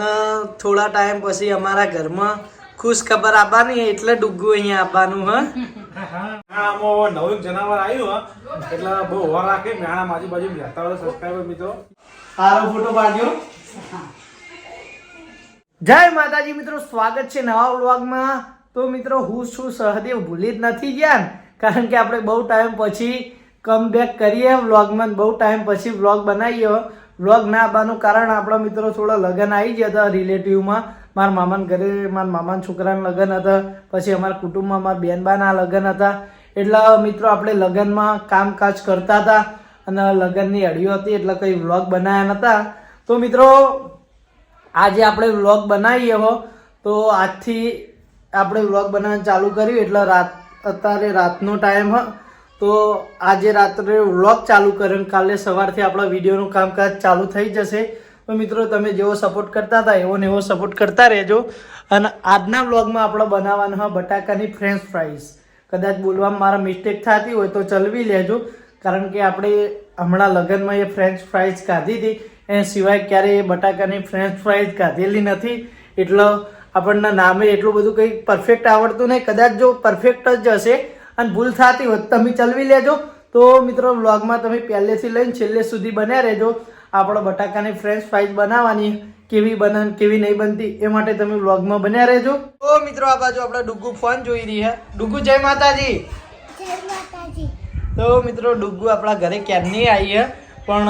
ને થોડા ટાઈમ પછી અમારા ઘરમાં ખુશ ખબર આપવાની એટલે ડુગ્ગુ અહીંયા આવવાનું હ? નવું જનાવર આવ્યું એટલે બહુ ઓર રાખે મેણા આજુબાજુ જતા હોય સબસ્ક્રાઈબર મિત્રો. સારો ફોટો પાડજો. જય માતાજી મિત્રો સ્વાગત છે નવા વ્લોગમાં. તો મિત્રો હું છું સહદેવ ભૂલી જ નથી ગયા કારણ કે આપણે બહુ ટાઈમ પછી કમ બેક કરીએ વ્લોગમાં બહુ ટાઈમ પછી વ્લોગ બનાવીએ વ્લોગ ના આવવાનું કારણ આપણા મિત્રો થોડા લગ્ન આવી ગયા હતા રિલેટિવમાં. મારા મામાના ઘરે, મારા મામાના છોકરાના લગ્ન હતા. પછી અમારા કુટુંબમાં મારા બેનબાના લગ્ન હતા. એટલે મિત્રો આપણે લગ્નમાં કામકાજ કરતા હતા અને લગ્નની અડીઓ હતી એટલે કંઈ વ્લોગ બનાવ્યા નહોતા તો મિત્રો, આજે આપણે વ્લોગ બનાવીએ હો. તો આજથી આપણે વ્લોગ બનાવવાનું ચાલુ કર્યું. એટલે રાત, અત્યારે રાતનો ટાઈમ હ. તો આજે રાત્રે વ્લોગ ચાલુ કર્યો કાલે સવારથી આપણા વિડીયોનું કામકાજ ચાલુ થઈ જશે. તો મિત્રો, તમે જેવો સપોર્ટ કરતા હતા, એવો ને એવો સપોર્ટ કરતા રહેજો. અને આજના વ્લોગમાં આપણે બનાવવાના બટાકાની ફ્રેન્ચ ફ્રાઈઝ કદાચ બોલવામાં મારા મિસ્ટેક થતી હોય તો ચલવી લેજો, કારણ કે આપણે હમણાં લગ્નમાં એ ફ્રેન્ચ ફ્રાઈઝ કાઢી હતી. એ સિવાય ક્યારેય એ બટાકાની ફ્રેન્ચ ફ્રાઈઝ કાઢેલી નથી. એટલે આપણને નામે એટલું બધું કંઈ પરફેક્ટ આવડતું નહીં. કદાચ જો પરફેક્ટ જ હશે અને ભૂલ થતી હોય તમે ચલવી લેજો. તો મિત્રો વ્લોગમાં તમે પહેલેથી લઈને છેલ્લે સુધી બન્યા રહેજો. આપણે બટાકાની ફ્રેન્ચ ફ્રાઈઝ બનાવવાની કેવી બને કેવી નહીં બનતી એ માટે તમે વ્લોગમાં બન્યા રહેજો. તો મિત્રો આ બાજુ આપણે ડુગ્ગુ ફોન જોઈ રહી છે. ડુગ્ગુ જય માતાજી. તો મિત્રો ડુગુ આપણા ઘરે ક્યારની આવી છે? પણ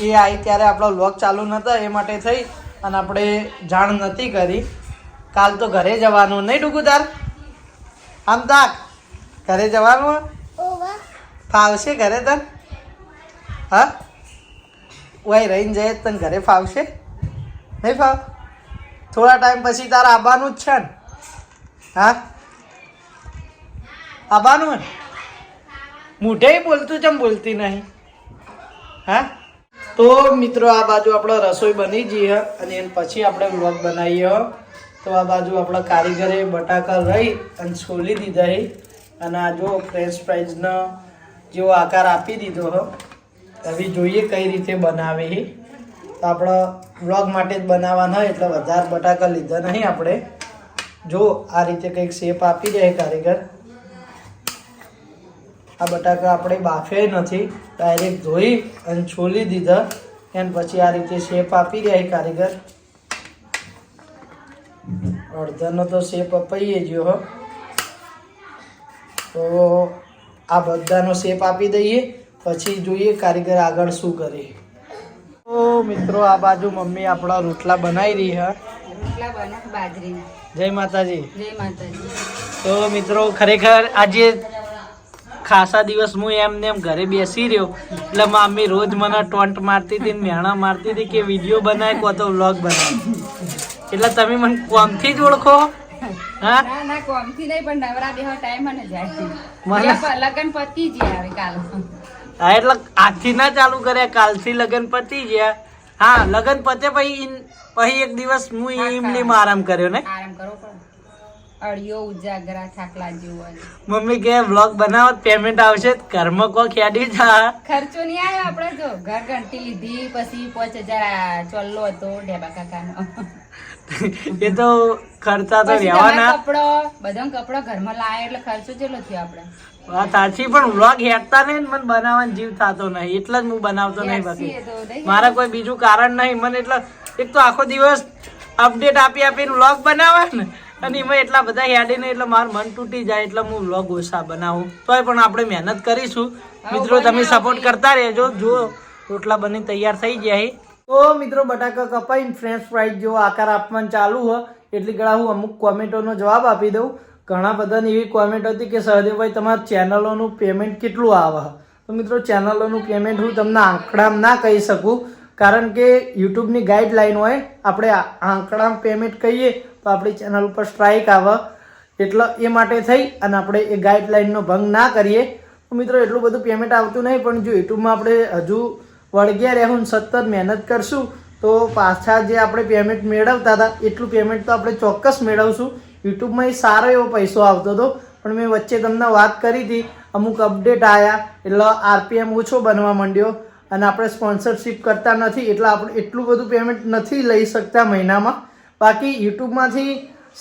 એ આવી ત્યારે આપણો વ્લોગ ચાલુ નહોતા એ માટે થઈ અને આપણે જાણ નથી કરી. કાલ તો ઘરે જવાનું નહીં ડુગુદાર તાર? આમ તાક ઘરે જવાનું? ફાવશે ઘરે તને? હા? ઓય રહીને જઈએ તને ઘરે ફાવશે? નહીં ફાવ? થોડા ટાઈમ પછી તારે આવવાનું જ છે ને? હા? આવવાનું ને? મોઢે બોલતું ચમ બોલતી નહીં. હા? તો મિત્રો આ બાજુ આપણો રસોઈ બની જઈએ અને એના પછી આપણે વ્લોગ બનાવીએ તો આ બાજુ આપણા કારીગરે બટાકા રહી અને છોલી દીધા અને આ જો ફ્રેન્ચ ફ્રાઈઝનો જેવો આકાર આપી દીધો હો, હવે જોઈએ કઈ રીતે બનાવે છે તો આપણે વ્લોગ માટે જ બનાવવાના હોય, એટલે વધારે બટાકા લીધા નહીં આપણે. જો આ રીતે કંઈક શેપ આપી દે કારીગર. આ બટાકા આપણે બાફ્યા નથી ડાયરેક્ટ ધોઈ અને છોલી દીધા. એન પછી આ રીતે શેપ આપી દે કારીગર. અડધાનો તો શેપ અપાઈએ ગયો હો. તો આ બધાનો શેપ આપી દઈએ પછી જોઈએ કારીગર આગળ શું કરે. તો મિત્રો આ બાજુ મમ્મી આપણા રોટલા બનાવી રહી હા. જય માતાજી. જય માતાજી. તો મિત્રો ખરેખર આજે ખાસા દિવસ હું એમને એમ ઘરે બેસી રહ્યો. એટલે મમ્મી રોજ મને ટોન્ટ મારતી હતી ને મેણા મારતી હતી કે વીડિયો બનાય કો તો વ્લોગ બનાય. એટલે તમે મને કોમથી જ ઓળખો? હા? ના ના કોમથી નહીં પણ નવરા દેહો ટાઈમ મને જાય મને- લગન પતી જ આવે કાલ. હા એટલે આજથી ના ચાલુ કર્યા કાલથી લગન પતી ગયા હા લગન પતે પછી પછી એક દિવસ હું ઈમલી આરામ કર્યો ને? આરામ કરો અડિયો ઉજાગરા થાકલા મમ્મી કે વ્લોગ બનાવો પેમેન્ટ આવશે ઘરમાં કો ખેડી જા. ખર્ચો નહીં આવ્યો આપણે જો. ઘર ઘંટી લીધી પછી પાંચ હજાર ચોલ્લો હતો ઢેબા કાકાનો. એ તો ખર્ચા તો રહેવાના. કપડો બધા કપડો ઘરમાં લાયા એટલે ખર્ચો કેટલો થયો આપણે? વાત સાચી પણ વ્લોગ હેડતા નહીં મને બનાવવાનો જીવ થતો નહીં. એટલે જ હું બનાવતો નહીં બાકી. મારે કોઈ બીજું કારણ નહીં. મને એટલે એક તો આખો દિવસ અપડેટ આપી આપીને વ્લોગ બનાવે ને અને એમાં એટલા બધા હેડીને એટલે મારું મન તૂટી જાય એટલે હું વ્લોગ ઓછા બનાવું. તોય પણ આપણે મહેનત કરીશું. મિત્રો તમે સપોર્ટ કરતા રહેજો. જો રોટલા બની તૈયાર થઈ ગયા છે. તો મિત્રો બટાકા કપાઈને ફ્રેન્ચ ફ્રાઈઝ જેવો આકાર આપવાનું ચાલુ હોય એટલી ગળા હું અમુક કોમેન્ટોનો જવાબ આપી દઉં. ઘણા બધાની એવી કોમેન્ટ હતી કે, સહદેવભાઈ, તમારા ચેનલોનું પેમેન્ટ કેટલું આવે તો મિત્રો ચેનલોનું પેમેન્ટ હું તમને આંકડામાં ના કહી શકું. કારણ કે યુટ્યુબની ગાઈડલાઈન હોય, આપણે આંકડામાં પેમેન્ટ કહીએ, તો આપણી ચેનલ ઉપર સ્ટ્રાઇક આવે. એટલે એ માટે થઈ અને આપણે એ ગાઈડલાઈનનો ભંગ ના કરીએ. તો મિત્રો, એટલું બધું પેમેન્ટ આવતું નહીં, પણ જો યુટ્યુબમાં આપણે હજુ વળગ્યા ને સતત મહેનત કરશું, તો પાછા જે આપણે પેમેન્ટ મેળવતા હતા, એટલું પેમેન્ટ તો આપણે ચોક્કસ મેળવશું. યુટ્યુબમાં એ સારો એવો પૈસો આવતો હતો, પણ મેં વચ્ચે તમને વાત કરી હતી, અમુક અપડેટ આવ્યા એટલે આરપીએમ ઓછો બનવા માંડ્યો અને આપણે સ્પોન્સરશિપ કરતા નથી, એટલે આપણે એટલું બધું પેમેન્ટ નથી લઈ શકતા મહિનામાં. બાકી યુટ્યુબમાંથી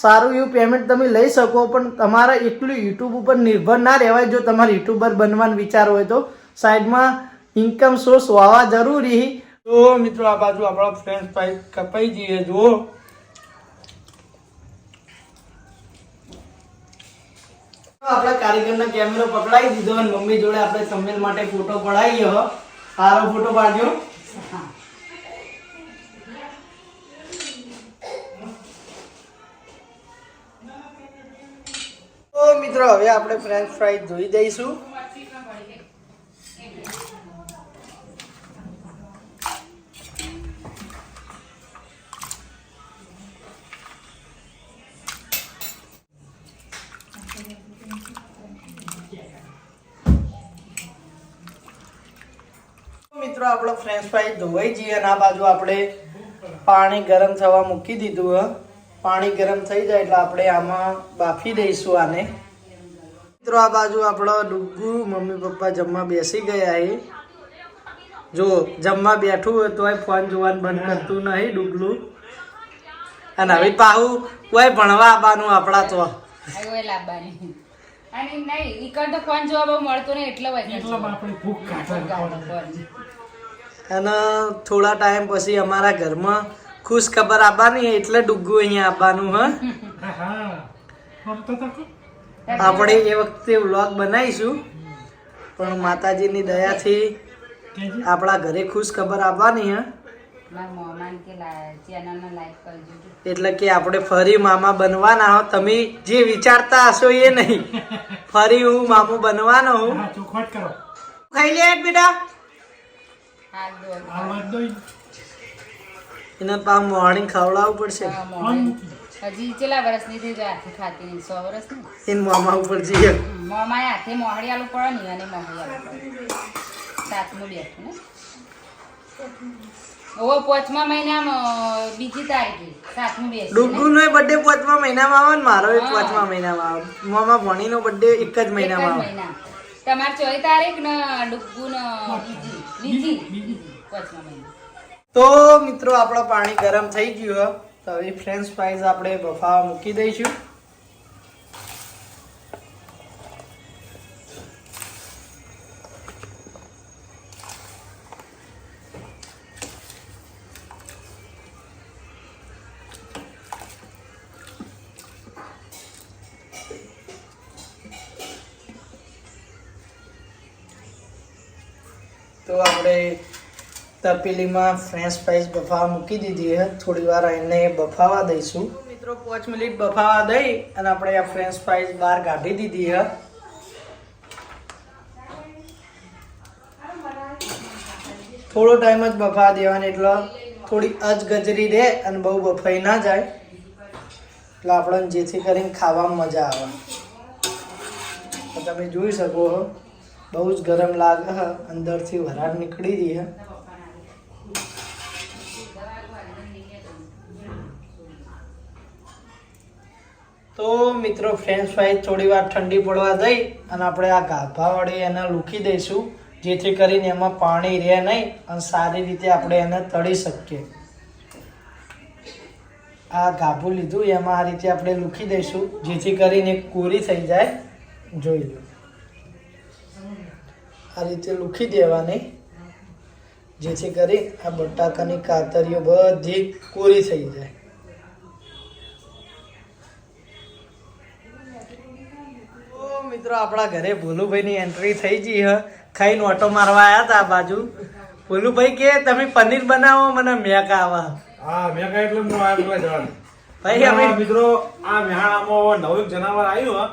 સારું એવું પેમેન્ટ તમે લઈ શકો, પણ તમારા એટલું યુટ્યુબ ઉપર નિર્ભર ના રહેવાય, જો તમારે યુટ્યુબર બનવાનો વિચાર હોય તો. સાઈડમાં ઇન્કમ સોર્સ હોવા જરૂરી. તો મિત્રો આ બાજુ આપણા ફ્રેન્ડ ફ્રાઈઝ કપાઈ જઈએ જુઓ. આપણા કારીગરનો કેમેરો પકડાઈ દીધો અને મમ્મી જોડે આપણે સંમેલ માટે ફોટો પડાવી હો. સારો ફોટો પાડજો. તો મિત્રો હવે આપણે ફ્રેન્ચ ફ્રાઈઝ ધોઈ દઈશું. મિત્રો આપણો ફ્રેન્ચ ફ્રાઈ ધોવાઈ જઈએ અને આ બાજુ આપણે પાણી ગરમ થવા મૂકી દીધું હ. પાણી ગરમ થઈ જાય એટલે આપણે આમાં બાફી દઈશું આને. મિત્રો આ બાજુ આપણો ડુગ્ગુ મમ્મી પપ્પા જમવા બેસી ગયા એ જો જમવા બેઠું હોય તોય ફોન જોવાનું બંધ કરતું નહીં ડુગલું. અને હવે પાહુ કોઈ ભણવા આવવાનું આપણા તો. અને નહીં ઈકડ તો ફોન જોવા બહુ મળતો નહીં એટલે આપણે ભૂખ કાઢવા અને થોડા ટાઈમ પછી અમારા ઘરમાં ખુશ ખબર આપવાની એટલે ડુગ્ગુ અહીંયા આપવાનું હ? આપણે એ વખતે વ્લોગ બનાવીશું. પણ માતાજીની દયાથી આપણા ઘરે ખુશ ખબર આપવાની હ? એટલે કે આપણે ફરી મામા બનવાના હો. તમે જે વિચારતા હશો એ નહીં. ફરી હું મામું બનવાનો હું. ખાઈ લે બેટા. એને પા મોર્નિંગ ખવડાવવું પડશે. હા, હજી કેટલા વર્ષની થઈ જાય હાથે ખાતી નહીં સો વર્ષ ને એને મામા ઉપર જઈએ મોમાએ હાથે મોહડી આલું પડે ને અને મોહડી આલું પડે સાતમું બેઠું ને? ઓ પાંચમા મહિનામાં બીજી તારીખે. સાતમું બેસ ડુગુનો નો બર્થડે પાંચમા મહિનામાં આવે ને? મારો એ પાંચમા મહિનામાં આવે. મામા ભણીનો બર્થડે એક જ મહિનામાં આવે. તમાર ચોઈ ચોવી તારીખ ને ડુગુનો બીજી તો મિત્રો આપણો પાણી ગરમ થઈ ગયું તો હવે ફ્રેન્ચ ફ્રાઈઝ આપણે બફાવા મૂકી દઈશું. તો આપણે તપેલીમાં ફ્રેન્ચ ફ્રાઈઝ બફાવા મૂકી દીધી છે. થોડી વાર એને બફાવા દઈશું. મિત્રો પાંચ મિનિટ બફાવા દઈ અને આપણે આ ફ્રેન્ચ ફ્રાઈઝ બહાર કાઢી દીધી છે. થોડો ટાઈમ જ બફાવા દેવાની, એટલે થોડી અજગજરી રહે અને બહુ બફાઈ ના જાય. એટલે આપણને જેથી કરીને ખાવામાં મજા આવે. તમે જોઈ શકો છો બહુ જ ગરમ લાગે હ, અંદરથી વરાળ નીકળી રહી હે. તો મિત્રો ફ્રેન્ચ ફ્રાઈઝ થોડી વાર ઠંડી પડવા દઈ અને આપણે આ ગાભા વડે એને લૂકી દઈશું, જેથી કરીને એમાં પાણી રહે નહીં અને સારી રીતે આપણે એને તળી શકીએ. આ ગાભું લીધું, એમાં આ રીતે આપણે લૂકી દઈશું, જેથી કરીને કોરી થઈ જાય. જોઈ લો. આ રીતે લૂખી દેવાની. જેથી કરી આ બટાકાની કાતરીઓ બધી કોરી થઈ જાય. તો મિત્રો આપણા ઘરે ભોલુભાઈની એન્ટ્રી થઈ ગઈ હ. ખાઈને ઓટો મારવા આવ્યા હતા આ બાજુ. ભોલુભાઈ કે તમે પનીર બનાવો મને મેકા આવા. હા મેં કહ્યું એટલે હું આવ્યો જવાનું. મિત્રો આ મેહાણામાં નવું જનાવર આવ્યું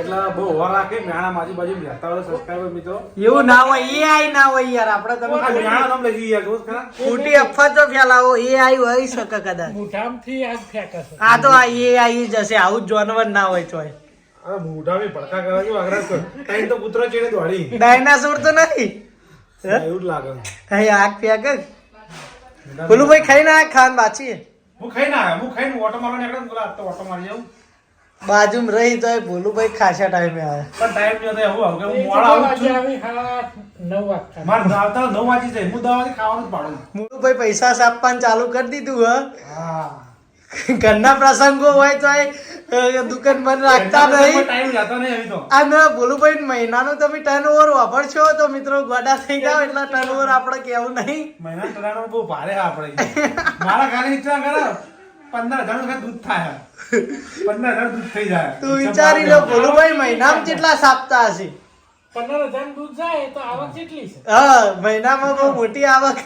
એટલે બહુ વાર રાખે મેહાણા આજુબાજુ રહેતા હોય સબસ્ક્રાઈબર મિત્રો. એવું ના હોય એ આઈ ના હોય યાર આપણે તમે મેહાણા નામ ખોટી અફવા તો ફેલાવો એ આઈ હોય શકે કદાચ. આ તો આ એ આઈ જશે આવું જ જાનવર ના હોય તોય અરે મોઢા ભડકા કરવા જેવું આગ્રહ કર? તાઈ તો પુત્ર ચીડે દોડી. ડાયનાસોર તો નથી. એવું જ લાગે અહીં આગ ફેંક? ભાઈ ખાઈને આ ખાન બાચી હું ખાઈને આવ્યો હું ખાઈને ઓટો મારવા નીકળ્યો ને પેલા આ તો ઓટો મારી જાઉં બાજુમાં રહી તો એ ભોલુભાઈ ખાસા ટાઈમે આવે. પણ ટાઈમ નહીં હતો એવું હું મોડા આવું છું. હા નવ વાગતા મારે આવતા નવ વાગી જાય હું દસ ખાવાનું જ પાડું ભોલુભાઈ પૈસા આપવાનું ચાલુ કરી દીધું હા. હ. ઘરના પ્રસંગો હોય તો એ દુકાન બંધ રાખતા નહીં. આ ના બોલું ભાઈ અને તમે ટર્ન ઓવર વાપરશો તો મિત્રો ગોડા થઈ જાવ એટલે ટર્ન ઓવર આપણે કેવું નહીં. મહિના ટરાનો બહુ ભારે આપણે. મારા ખાલી વિચાર કરો પંદર હજાર રૂપિયા દૂધ થાય પંદર હજાર દૂધ થઈ જાય. તું વિચારી લો ભોલુભાઈ મહિનામાં કેટલા સાપતા હશે? પંદર હજાર દૂધ જાય તો આવક કેટલી છે. હા મહિનામાં બહુ મોટી આવક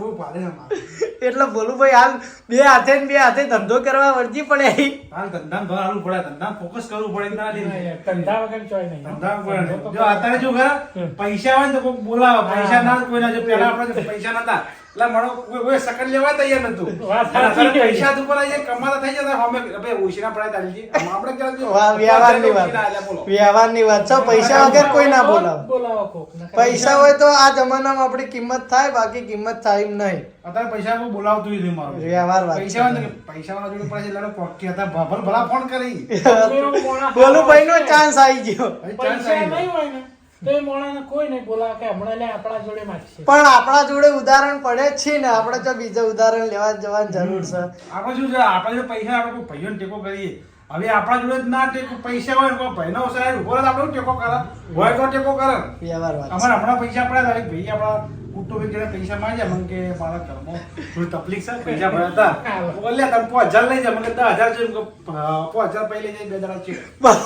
બહુ ભારે છે મારે. એટલે હાલ બે હાથે બે હાથે ધંધો કરવા વર્જી પડે. હાલ ધંધામાં ભાર આલવું પડે ધંધામાં ફોકસ કરવું પડે ના. ધંધા વગર ચોય નહીં. ધંધામાં કોઈ જો અત્યારે શું કરે પૈસા હોય ને તો કોઈક બોલાવે. પૈસા ના કોઈ ના જો પેલા આપણે પૈસા નતા. એટલે મારો કોઈ કોઈ સકન લેવા તૈયાર નતું. પૈસા ઉપર આવી જાય, કમાતા થઈ જતા અમે ભાઈ ઓછીના પડાય તાલી આપણે ક્યાં વ્યવહારની ઓછીના આલ્યા બોલો. વાત વ્યવહારની વાત છે પૈસા વગર કોઈ ના બોલાવે. બોલાવો પૈસા હોય તો આ જમાનામાં આપણી કિંમત થાય બાકી કિંમત થાય એમ નહીં. અત્યારે પૈસા કોઈ બોલાવતું વ્યવહાર વાત પૈસા હોય પૈસા વાળા જોડે પડે એટલે પોકી હતા. ભલા ફોન કરી. નો ચાન્સ આવી ગયો. પૈસા નહીં હોય ને. તો મોણાને કોઈ નહીં બોલાવે કે હમણાં આપણા જોડે માગશે. પણ આપણા જોડે ઉદાહરણ પડે છે ને. આપણે તો બીજા ઉદાહરણ લેવા જવાની જરૂર છે. આપણે શું છે આપણે જો પૈસા આપણે કોઈ ભાઈઓને ટેકો કરીએ. હવે આપણા જોડે ના ટેકો પૈસા હોય ને કોઈ ભાઈનો સાહેબ ઊભો આપણે ટેકો કરે? હોય તો ટેકો કરે. વ્યવહાર અમારે હમણાં પૈસા પડ્યા ભાઈ આપણા કુટુંબિક જેને પૈસા માંગ્યા મને કે મારા ઘરમાં થોડી તકલીફ છે? પૈસા ભર્યા હતા હું કહું, લે તમે પાંચ હજાર લઈ જાઓ. મને દસ હજાર જોઈએ. મેં કહું, હા, પાંચ હજાર પૈ લઈ બે દાડા છે.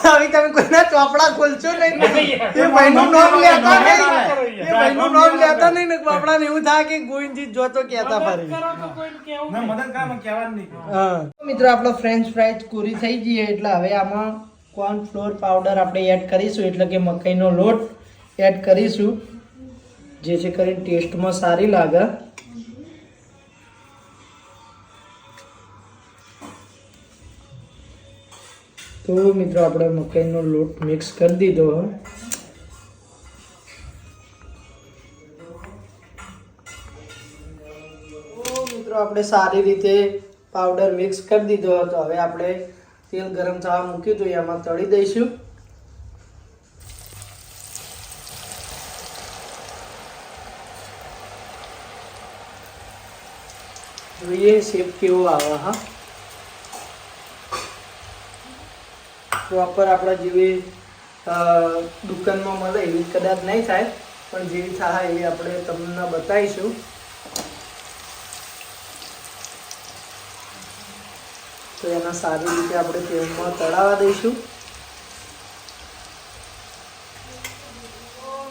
હવે તમે કોઈના ચોપડા ખોલશો નહીં. એ ભાઈનું નામ લેતા નહીં. નહીં. એ ભાઈનું નામ લેતા નહીં ને આપણાને એવું થાય કે ગોવિંદજી જોતો કહેતા ફરી. કરો તો કોઈને કહેવું ના નહીં. મદદ કરે કહેવાનું નહીં મિત્રો આપણો ફ્રેન્ચ ફ્રાઈઝ પૂરી થઈ ગઈ એટલે હવે આમાં કોર્ન ફ્લોર પાવડર આપણે એડ કરીશું એટલે કે મકાઈનો લોટ એડ કરીશું. જેથી કરીને ટેસ્ટમાં સારી લાગે. તો મિત્રો આપણે મકાઈનો લોટ મિક્સ કરી દીધો. મિત્રો આપણે સારી રીતે પાવડર મિક્સ કરી દીધો હતો. હવે આપણે તેલ ગરમ થવા મૂક્યું હતું એમાં તળી દઈશું. જોઈએ શેપ કેવો આવે હા પ્રોપર આપણા જેવી દુકાનમાં મળે એવી કદાચ નહીં થાય પણ જેવી થાય એવી આપણે તમને બતાવીશું તો એના સારી રીતે આપણે તેલમાં તળાવવા દઈશું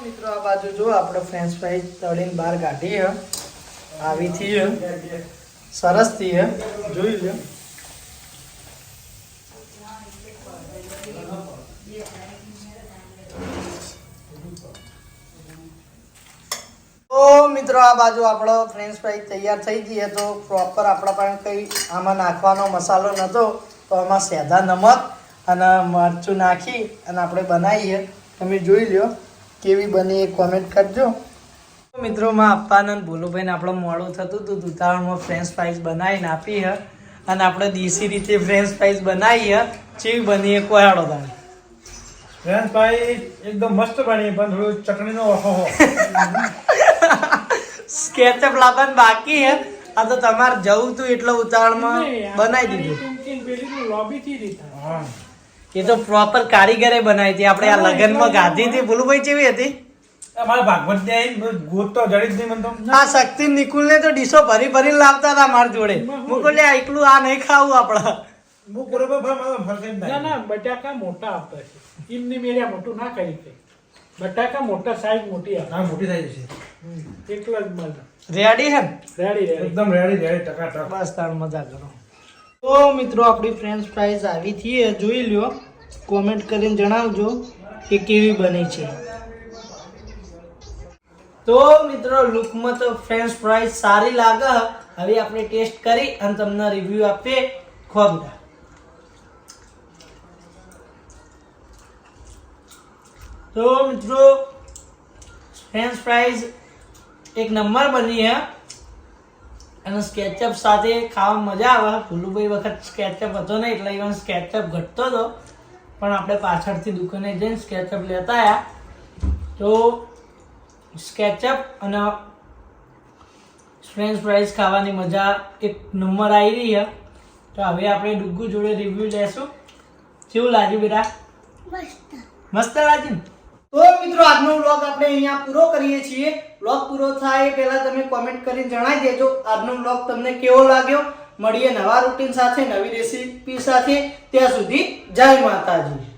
મિત્રો આ બાજુ જો આપણે ફ્રેન્ચ ફ્રાઈઝ તળીને બહાર કાઢીએ હે આવી થી સરસથી જોઈ લો મિત્રો, આ બાજુ આપણો ફ્રેન્ચ ફ્રાઈ તૈયાર થઈ ગઈ તો પ્રોપર આપણા પણ કંઈ આમાં નાખવાનો મસાલો નહોતો તો આમાં સેધા નમક અને મરચું નાખી અને આપણે બનાવીએ. તમે જોઈ લો કેવી બની એ કોમેન્ટ કરજો. મિત્રોમાં આપવાના ભોલુભાઈને આપણો મોડું થતું હતું દુતાવણમાં ફ્રેન્ચ ફ્રાઈઝ બનાવીને આપી હે. અને આપણે દેશી રીતે ફ્રેન્ચ ફ્રાઈઝ બનાવી હે. ચેવી બની કોયાડો તમે. ફ્રેન્ચ ફ્રાઈઝ એકદમ મસ્ત બની પણ થોડું ચટણીનો ઓહો સ્કેચઅપ લાવવાનું બાકી હે. આ તો તમારે જવું તું એટલે ઉતાવળમાં બનાવી દીધું. ટૂંકી ને પેલીનું લોબી થી રીતા. હા. એ તો પ્રોપર કારીગરે બનાવી હતી. આપણે આ લગ્નમાં ગાધી હતી. ભૂલુભાઈ કેવી હતી? મારા ભાગવત ને આઈને ગોત તો જડી જ નહીં મને તો. આ શક્તિ નિકુલ ને તો ડીશો ભરી ભરી લાવતા હતા મારી જોડે. હું કહું લે એકલું આ નહીં ખાવું આપડા હું બરોબર ના ના બટાકા મોટા આવતા છે. એમની મેળ્યા મોટું ના કરી દે. બટાકા મોટા સાઈઝ મોટી આવે મોટી થઈ છે. એકલો જ મળે રેડી હે રેડી રેડી એકદમ રેડી રેડી ટકા ટક. બસ મજા કરો. તો મિત્રો આપણી ફ્રેન્ચ ફ્રાઈઝ આવી થી એ જોઈ લ્યો. કોમેન્ટ કરીને જણાવજો કે કેવી બની છે. તો મિત્રો, લુકમાં તો ફ્રેન્ચ ફ્રાઈઝ સારી લાગે. હવે આપણે ટેસ્ટ કરી અને તમને રિવ્યૂ આપીએ ખો બધા તો મિત્રો ફ્રેન્ચ ફ્રાઈઝ એક નંબર બની હે. અને સ્કેચઅપ સાથે ખાવામાં મજા આવે. ભૂલુભાઈ વખત સ્કેચઅપ હતો નહીં, એટલે ઇવન સ્કેચઅપ ઘટતો હતો. પણ આપણે પાછળથી દુકાને જઈને સ્કેચઅપ લેતા આવ્યા તો સ્કેચઅપ અને ફ્રેન્ચ ફ્રાઈઝ ખાવાની મજા એક નંબર આવી રહી છે. તો હવે આપણે ડુગ્ગુ જોડે રિવ્યુ લેશું. કેવું લાગ્યું બેટા? મસ્ત. લાગ્યું તો મિત્રો આજનો વ્લોગ આપણે અહીંયા પૂરો કરીએ છીએ. વ્લોગ પૂરો થાય એ પહેલા તમે કોમેન્ટ કરીને જણાવી દેજો. આજનો વ્લોગ તમને કેવો લાગ્યો? મળીએ નવા રૂટીન સાથે નવી રેસીપી સાથે. ત્યાં સુધી જય માતાજી.